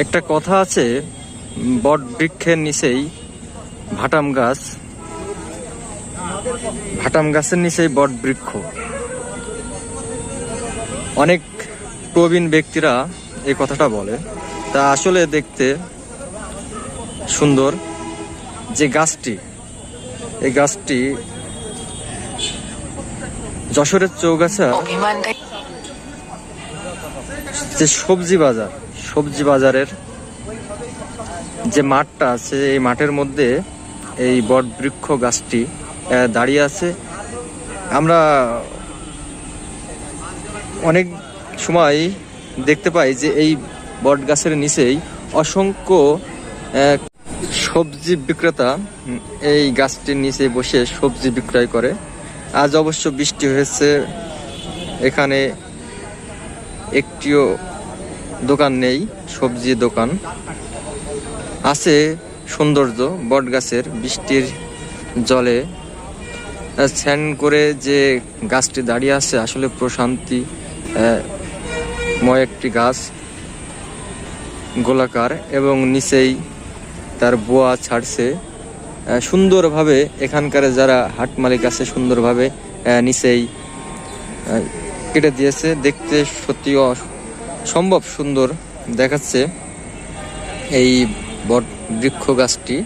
একটা কথা আছে বট বৃক্ষের নিচেই ভাটাম গাছ। ভাটাম গাছের নিচেই বট বৃক্ষ। অনেক প্রবীণ ব্যক্তিরা এই কথাটা বলে। তা আসলে দেখতে সুন্দর যে গাছটি এই গাছটি যশোরের চৌগাছা যে সবজি বাজার। সবজি বাজারের যে মাঠটা আছে, এই মাঠের মধ্যে এই বট বৃক্ষ গাছটি দাঁড়িয়ে আছে। আমরা অনেক সময় দেখতে পাই যে এই বট গাছের নিচেই অসংখ্য সবজি বিক্রেতা এই গাছটির নিচে বসে সবজি বিক্রয় করে। আজ অবশ্য বৃষ্টি হয়েছে। এখানে একটিও দোকান নেই, সবজি দোকান। আছে সৌন্দর্য বট গাছের বৃষ্টির জলে। স্নান করে যে গাছটি দাঁড়িয়ে আছে, আসলে প্রশান্তি ময় একটি গাছ, গোলাকার, এবং নিচেই তার বোয়া ছাড়ছে। সুন্দরভাবে এখানকার যারা হাট মালিক আছে, সুন্দরভাবে নিচেই কেটে দিয়েছে। দেখতে সত্যি সম্ভব সুন্দর দেখাচ্ছে এই বট বৃক্ষ গাছটি